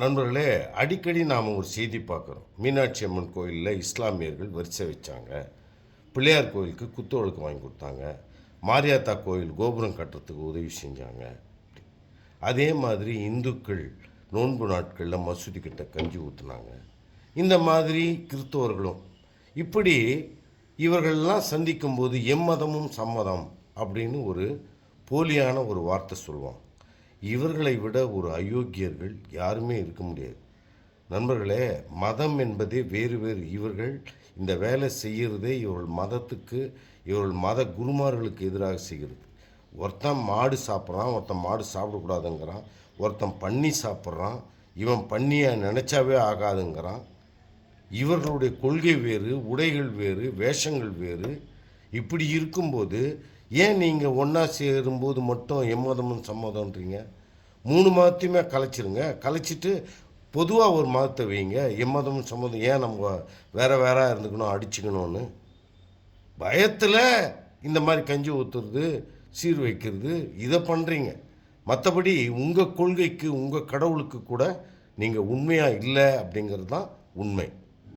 நண்பர்களே அடிக்கடி நாம் ஒரு செய்தி பார்க்குறோம். மீனாட்சி அம்மன் கோயிலில் இஸ்லாமியர்கள் வரிசை வச்சாங்க. பிள்ளையார் கோயிலுக்கு குத்துவிளக்கு வாங்கி கொடுத்தாங்க. மாரியாத்தா கோயில் கோபுரம் கட்டுறதுக்கு உதவி செஞ்சாங்க. அதே மாதிரி இந்துக்கள் நோன்பு நாட்களில் மசூதி கிட்ட கஞ்சி ஊற்றுனாங்க இந்த மாதிரி கிறிஸ்தவர்களும் இப்படி இவர்கள்லாம் சந்திக்கும்போது எம்மதமும் சம்மதம் அப்படின்னு ஒரு போலியான ஒரு வார்த்தை சொல்லுவாங்க. இவர்களை விட ஒரு அயோக்கியர்கள் யாருமே இருக்க முடியாது. நண்பர்களே மதம் என்பதே வேறு வேறு. இவர்கள் இந்த வேலை செய்கிறதே இவர்கள் மதத்துக்கு இவர்கள் மத குருமார்களுக்கு எதிராக செய்கிறது. ஒருத்தன் மாடு சாப்பிட்றான் ஒருத்தன் மாடு சாப்பிடக்கூடாதுங்கிறான். ஒருத்தன் பண்ணி சாப்பிட்றான். இவன் பண்ணியை நினச்சாவே ஆகாதுங்கிறான். இவர்களுடைய கொள்கை வேறு உடைகள் வேறு வேஷங்கள் வேறு. இப்படி இருக்கும்போது ஏன் நீங்கள் ஒன்றா சேரும்போது மட்டும் எம்மதமும் சம்மதம்ன்றீங்க? மூணு மதத்தையுமே கலைச்சிருங்க. கலைச்சிட்டு பொதுவாக ஒரு மதத்தை வைங்க. எம்மதமும் சம்மதம். ஏன் நம்ம வேற வேற இருந்துக்கணும் அடிச்சுக்கணும்னு? பயத்தில் இந்த மாதிரி கஞ்சி ஊற்றுறது சீர் வைக்கிறது இதை பண்ணுறீங்க மற்றபடி உங்கள் கொள்கைக்கு உங்கள் கடவுளுக்கு கூட நீங்கள் உண்மையாக இல்லை அப்படிங்கிறது தான் உண்மை.